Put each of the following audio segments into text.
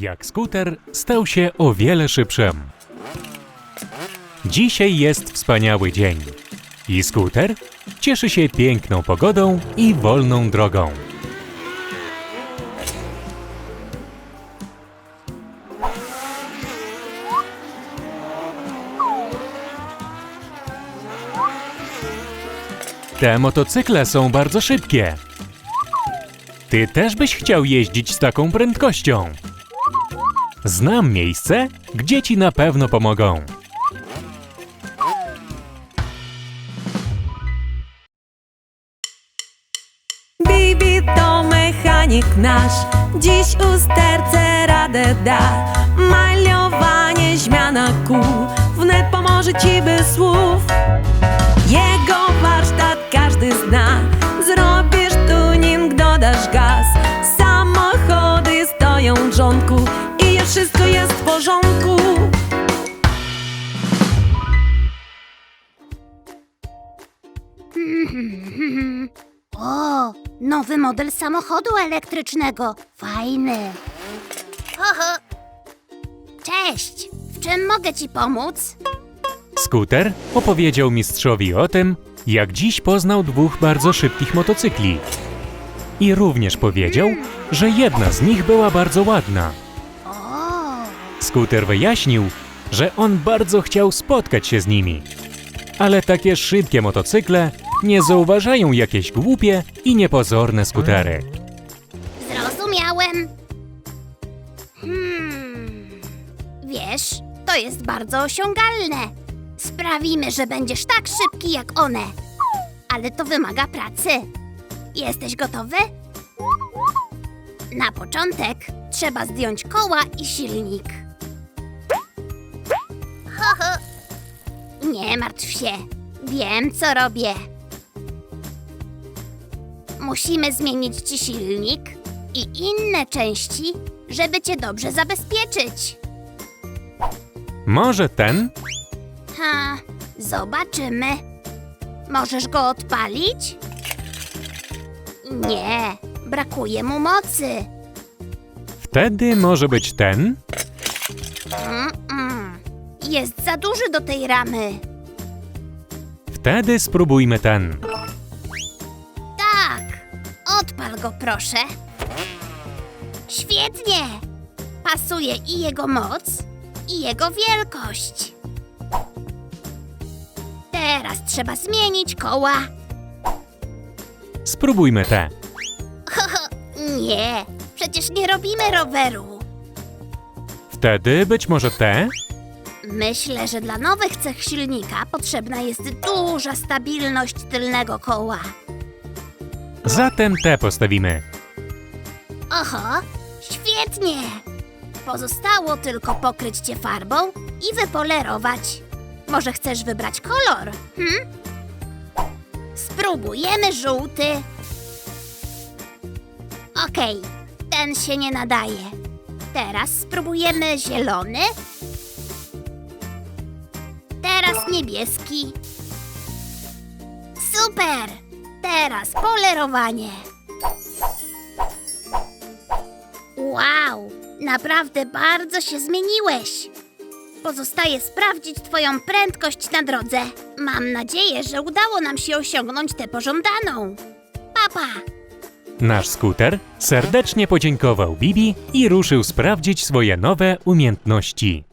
jak skuter stał się o wiele szybszym. Dzisiaj jest wspaniały dzień i skuter cieszy się piękną pogodą i wolną drogą. Te motocykle są bardzo szybkie. Ty też byś chciał jeździć z taką prędkością. Znam miejsce, gdzie ci na pewno pomogą. Bibi to mechanik nasz, dziś usterce radę da. Maliowanie, zmiana kół, wnet pomoże ci bez słów. Nowy model samochodu elektrycznego. Fajny. Oho. Cześć. W czym mogę ci pomóc? Skuter opowiedział mistrzowi o tym, jak dziś poznał dwóch bardzo szybkich motocykli. I również powiedział, że jedna z nich była bardzo ładna. O, Skuter wyjaśnił, że on bardzo chciał spotkać się z nimi. Ale takie szybkie motocykle nie zauważają jakieś głupie i niepozorne skutery. zrozumiałem. Hmm. Wiesz, to jest bardzo osiągalne. Sprawimy, że będziesz tak szybki jak one. Ale to wymaga pracy. Jesteś gotowy? Na początek trzeba zdjąć koła i silnik. Ho, ho. Nie martw się. Wiem, co robię. Musimy zmienić ci silnik i inne części, żeby cię dobrze zabezpieczyć. Może ten? Ha, zobaczymy. Możesz go odpalić? Nie, brakuje mu mocy. Wtedy może być ten? Mm-mm. Jest za duży do tej ramy. Wtedy spróbujmy ten. Proszę. Świetnie! Pasuje i jego moc, i jego wielkość. Teraz trzeba zmienić koła. Spróbujmy te. Nie, przecież nie robimy roweru. Wtedy być może te? Myślę, że dla nowych cech silnika potrzebna jest duża stabilność tylnego koła. Zatem te postawimy. Oho, świetnie! Pozostało tylko pokryć cię farbą i wypolerować. Może chcesz wybrać kolor? Hm? Spróbujemy żółty. Okej, ten się nie nadaje. Teraz spróbujemy zielony. Teraz niebieski. Super! Teraz polerowanie. Wow, naprawdę bardzo się zmieniłeś. Pozostaje sprawdzić Twoją prędkość na drodze. Mam nadzieję, że udało nam się osiągnąć tę pożądaną. Papa, Nasz skuter serdecznie podziękował Bibi i ruszył sprawdzić swoje nowe umiejętności.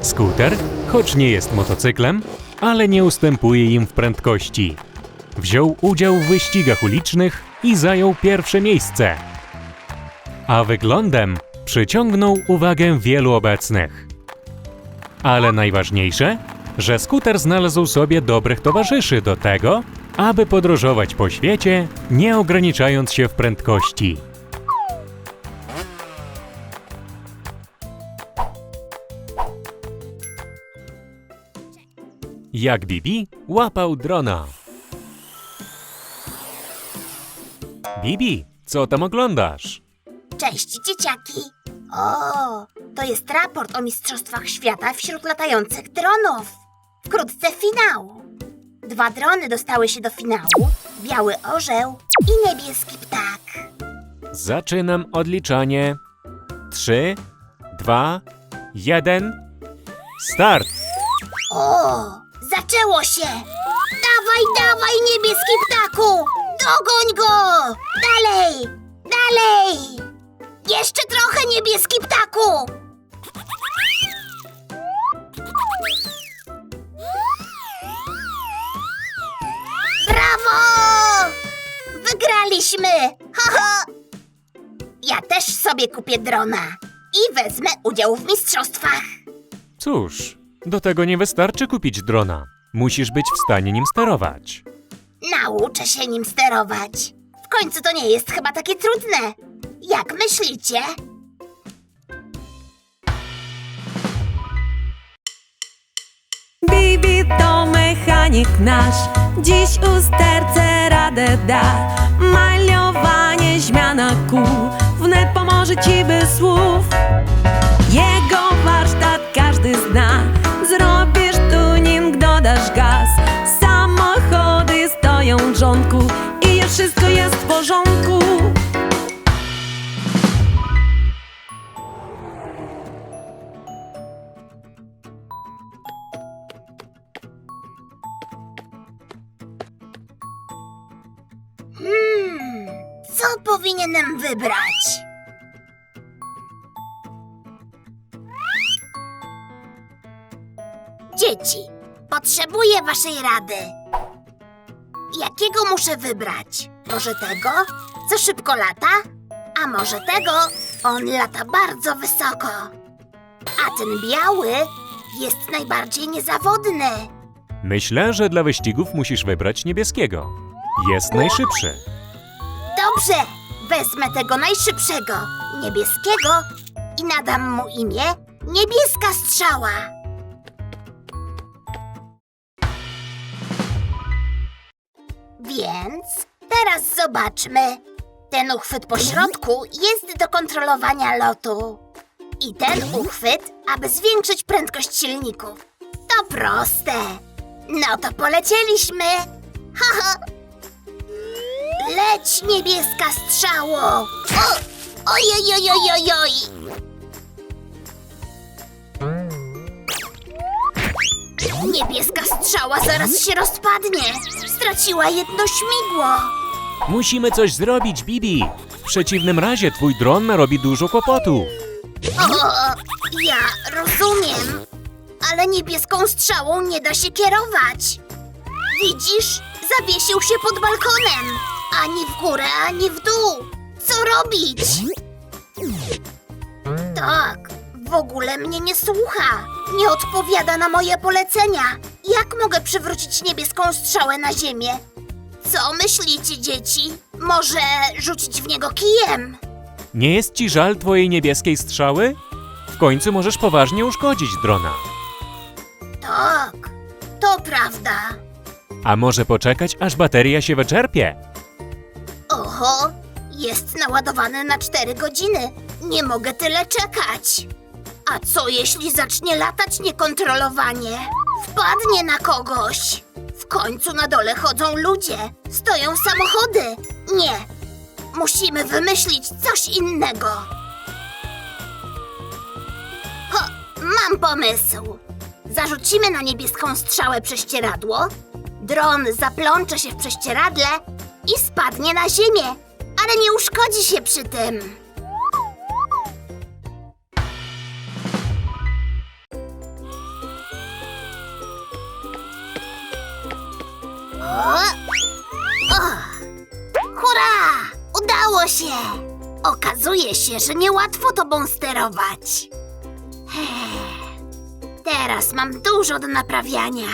Skuter, choć nie jest motocyklem, ale nie ustępuje im w prędkości. Wziął udział w wyścigach ulicznych i zajął pierwsze miejsce. A wyglądem przyciągnął uwagę wielu obecnych. Ale najważniejsze, że skuter znalazł sobie dobrych towarzyszy do tego, aby podróżować po świecie, nie ograniczając się w prędkości. Jak Bibi łapał drona. Bibi, co tam oglądasz? cześć dzieciaki. O, to jest raport o Mistrzostwach Świata wśród latających dronów. Wkrótce finał. Dwa drony dostały się do finału. Biały orzeł i niebieski ptak. Zaczynam odliczanie. Trzy, dwa, jeden. Start! O, zaczęło się! Dawaj, dawaj, niebieski ptaku! Dogoń go! Dalej! Dalej! Jeszcze trochę, niebieski ptaku! Brawo! Wygraliśmy! Ha, ha! Ja też sobie kupię drona i wezmę udział w mistrzostwach. Cóż, do tego nie wystarczy kupić drona. Musisz być w stanie nim sterować. Nauczę się nim sterować. W końcu to nie jest chyba takie trudne. Jak myślicie? Bibi to mechanik nasz, dziś usterce radę da. Maliowanie, zmiana kół, wnet pomoże ci bez słów. Jego stoją w rządku i już wszystko jest w porządku. Hmm, co powinienem wybrać? Dzieci, potrzebuję waszej rady. Jakiego muszę wybrać? Może tego, co szybko lata? A może tego, on lata bardzo wysoko. A ten biały jest najbardziej niezawodny. Myślę, że dla wyścigów musisz wybrać niebieskiego. Jest najszybszy. Dobrze, wezmę tego najszybszego, niebieskiego i nadam mu imię Niebieska Strzała. Więc teraz zobaczmy. Ten uchwyt po środku jest do kontrolowania lotu. I ten uchwyt, aby zwiększyć prędkość silników. To proste. No to polecieliśmy. Haha. Leć, niebieska strzało! O! Ojojojojojoj! Niebieska strzała zaraz się rozpadnie. Straciła jedno śmigło. Musimy coś zrobić, Bibi. W przeciwnym razie twój dron narobi dużo kłopotów. O, ja rozumiem, ale niebieską strzałą nie da się kierować. Widzisz? Zawiesił się pod balkonem. Ani w górę, ani w dół. Co robić? Tak, w ogóle mnie nie słucha. Nie odpowiada na moje polecenia. Jak mogę przywrócić niebieską strzałę na ziemię? Co myślicie, dzieci? Może rzucić w niego kijem? Nie jest ci żal twojej niebieskiej strzały? W końcu możesz poważnie uszkodzić drona. Tak, to prawda. A może poczekać, aż bateria się wyczerpie? Oho, jest naładowany na 4 godziny. Nie mogę tyle czekać. A co jeśli zacznie latać niekontrolowanie? Wpadnie na kogoś. W końcu na dole chodzą ludzie, stoją samochody. Nie, musimy wymyślić coś innego. Ho, mam pomysł. Zarzucimy na niebieską strzałę prześcieradło, dron zaplącze się w prześcieradle i spadnie na ziemię, ale nie uszkodzi się przy tym. Hurra! Udało się! Okazuje się, że niełatwo tobą sterować. Teraz mam dużo do naprawiania.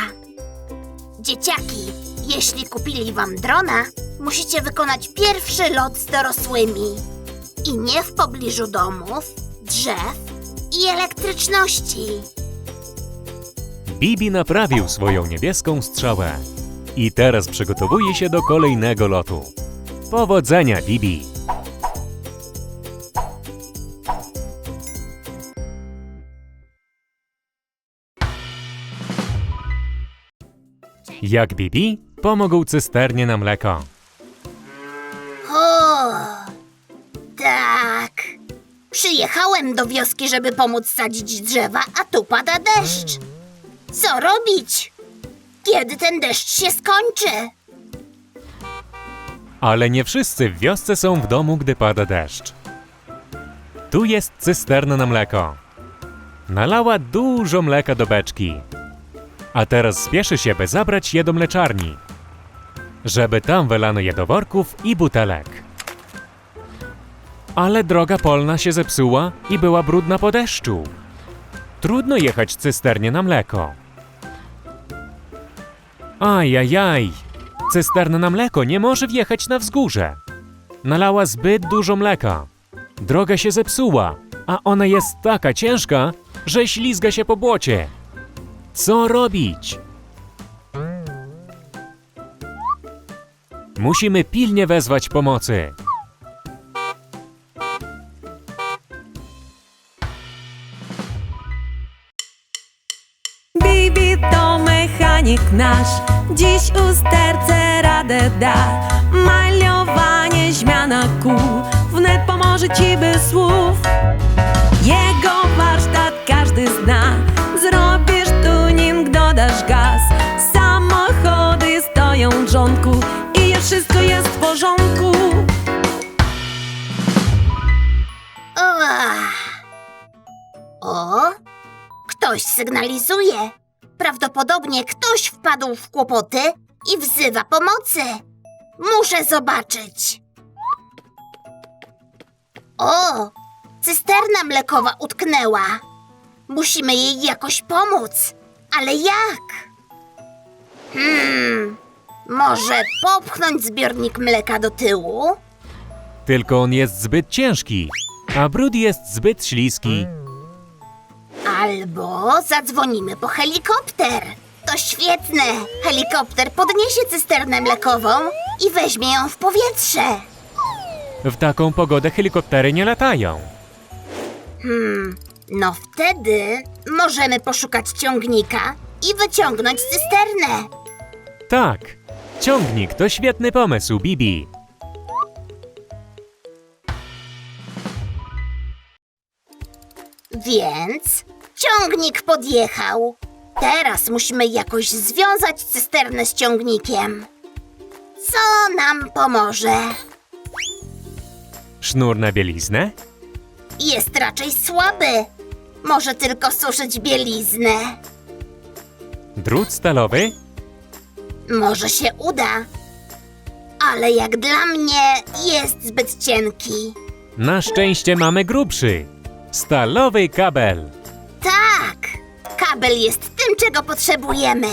Dzieciaki, jeśli kupili wam drona, musicie wykonać pierwszy lot z dorosłymi. I nie w pobliżu domów, drzew i elektryczności. Bibi naprawił swoją niebieską strzałę. I teraz przygotowuje się do kolejnego lotu. Powodzenia, Bibi! Jak Bibi pomogł cysternie na mleko. O, Przyjechałem do wioski, żeby pomóc sadzić drzewa, a tu pada deszcz. Co robić? Kiedy ten deszcz się skończy? Ale nie wszyscy w wiosce są w domu, gdy pada deszcz. Tu jest cysterna na mleko. Nalała dużo mleka do beczki. A teraz spieszy się, by zabrać je do mleczarni. Żeby tam wylano je do worków i butelek. Ale droga polna się zepsuła i była brudna po deszczu. Trudno jechać cysternie na mleko. Ajajaj! Cysterna na mleko nie może wjechać na wzgórze. Nalała zbyt dużo mleka. Droga się zepsuła, a ona jest taka ciężka, że ślizga się po błocie. Co robić? Musimy pilnie wezwać pomocy. Mechanik nasz, dziś usterce radę da. Maliowanie, zmiana kół, wnet pomoże ci bez słów. Jego warsztat każdy zna, zrobisz tuning, dodasz gaz. Samochody stoją w rządku i wszystko jest w porządku. O, ktoś sygnalizuje. Prawdopodobnie ktoś wpadł w kłopoty i wzywa pomocy. Muszę zobaczyć. O, cysterna mlekowa utknęła. Musimy jej jakoś pomóc. Ale jak? Hmm, może popchnąć zbiornik mleka do tyłu? Tylko on jest zbyt ciężki, a brud jest zbyt śliski. Albo zadzwonimy po helikopter. To świetne! Helikopter podniesie cysternę mlekową i weźmie ją w powietrze. W taką pogodę helikoptery nie latają. Hmm, no wtedy możemy poszukać ciągnika i wyciągnąć cysternę. Tak, ciągnik to świetny pomysł, Bibi. Więc ciągnik podjechał. Teraz musimy jakoś związać cysternę z ciągnikiem. Co nam pomoże? Sznur na bieliznę? Jest raczej słaby. Może tylko suszyć bieliznę. Drut stalowy? Może się uda. Ale jak dla mnie jest zbyt cienki. Na szczęście mamy grubszy. Stalowy kabel. Kabel jest tym, czego potrzebujemy.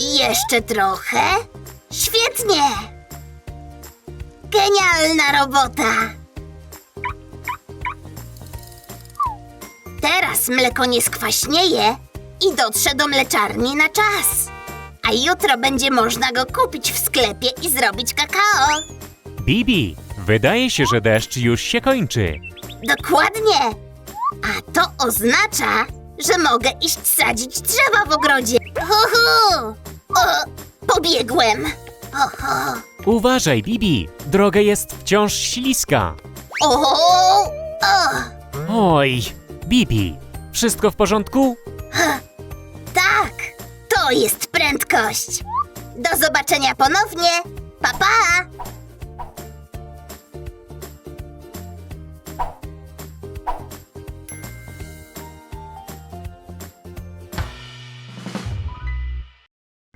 I jeszcze trochę. Świetnie! Genialna robota! Teraz mleko nie skwaśnieje i dotrze do mleczarni na czas. A jutro będzie można go kupić w sklepie i zrobić kakao. Bibi, wydaje się, że deszcz już się kończy. Dokładnie! A to oznacza, że mogę iść sadzić drzewa w ogrodzie. Uhu! O, pobiegłem! Oho! Uważaj, Bibi, droga jest wciąż śliska. O! O! Oj, Bibi, wszystko w porządku? Tak! To jest prędkość! Do zobaczenia ponownie! Pa, pa!